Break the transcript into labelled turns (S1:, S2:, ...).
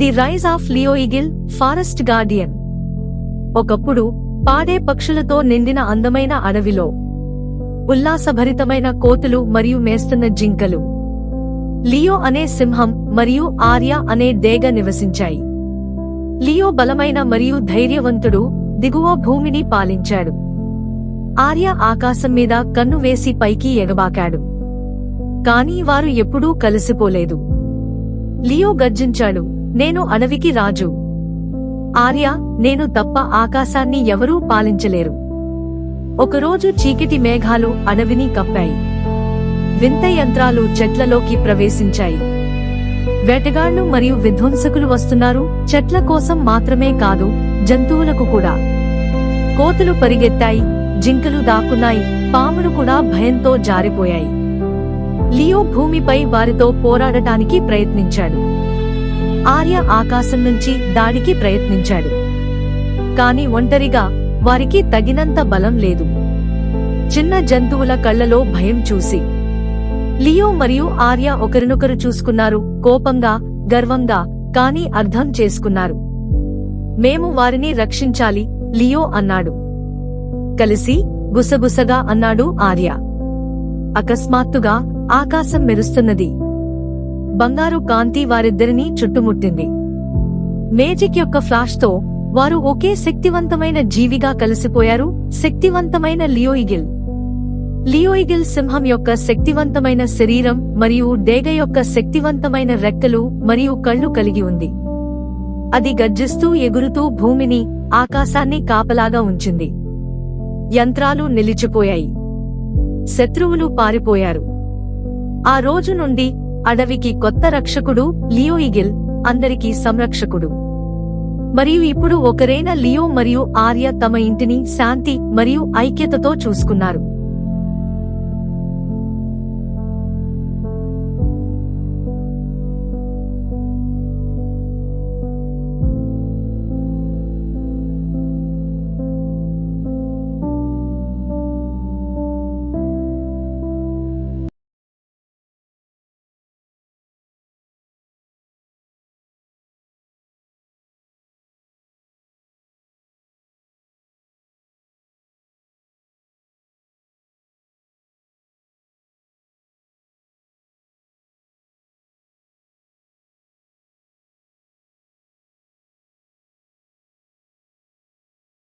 S1: The rise of లియోయిగిల్ forest guardian. ఒకప్పుడు పాడే పక్షులతో నిండిన అందమైన అడవిలో ఉల్లాసభరితమైన కోతులు మరియు మేస్తున్న జింకలు. లియో అనే సింహం మరియు ఆర్య అనే డేగ నివసించాయి. లియో బలమైన మరియు ధైర్యవంతుడు దిగువ భూమిని పాలించాడు. ఆర్య ఆకాశం మీద కన్ను వేసి పైకి ఎగబాకాడు. కాని వారు ఎప్పుడూ కలిసిపోలేదు. లియో గర్జించాడు నేను అడవికి రాజు. ఆర్య నేను తప్ప ఆకాశాన్ని ఎవరూ పాలించలేరు. ఒకరోజు చీకటి మేఘాలు అడవిని కప్పాయి. వింత యంత్రాలు చెట్లలోకి ప్రవేశించాయి. వేటగాళ్ళు మరియు విధ్వంసకులు వస్తున్నారు. చెట్ల కోసం మాత్రమే కాదు జంతువులకు కూడా. కోతులు పరిగెత్తాయి జింకలు దాక్కున్నాయి పాములు కూడా భయంతో జారిపోయాయి. లియో భూమిపై వారితో పోరాడటానికి ప్రయత్నించాడు. ఆర్య ఆకాశం నుంచి దాడికి ప్రయత్నించాడు. కాని ఒంటరిగా వారికి తగినంత బలం లేదు. చిన్న జంతువుల కళ్ళలో భయం చూసి. లియో మరియు ఆర్య ఒకరినొకరు చూసుకున్నారు కోపంగా గర్వంగా కాని అర్థం చేసుకున్నారు. మేము వారిని రక్షించాలి లియో అన్నాడు. కలిసి గుసగుసగా అన్నాడు ఆర్య. అకస్మాత్తుగా ఆకాశం మెరుస్తున్నది. బంగారు కాంతి వారిద్దరినీ చుట్టుముట్టింది. మేజిక్ యొక్క ఫ్లాష్తో వారు ఒకే శక్తివంతమైన జీవిగా కలిసిపోయారు. శక్తివంతమైన లియోయిగిల్ లియోయిగిల్ సింహం యొక్క శక్తివంతమైన శరీరం మరియు డేగ యొక్క శక్తివంతమైన రెక్కలు మరియు కళ్ళు కలిగి ఉంది. అది గర్జిస్తూ ఎగురుతూ భూమిని ఆకాశాన్ని కాపలాగా ఉంచింది. యంత్రాలు నిలిచిపోయాయి. శత్రువులు పారిపోయారు. ఆ రోజు నుండి అడవికి కొత్త రక్షకుడు లియోయిగిల్ అందరికీ సంరక్షకుడు. మరియు ఇప్పుడు ఒకరైన లియో మరియు ఆర్య తమ ఇంటిని శాంతి మరియు ఐక్యతతో చూసుకున్నారు.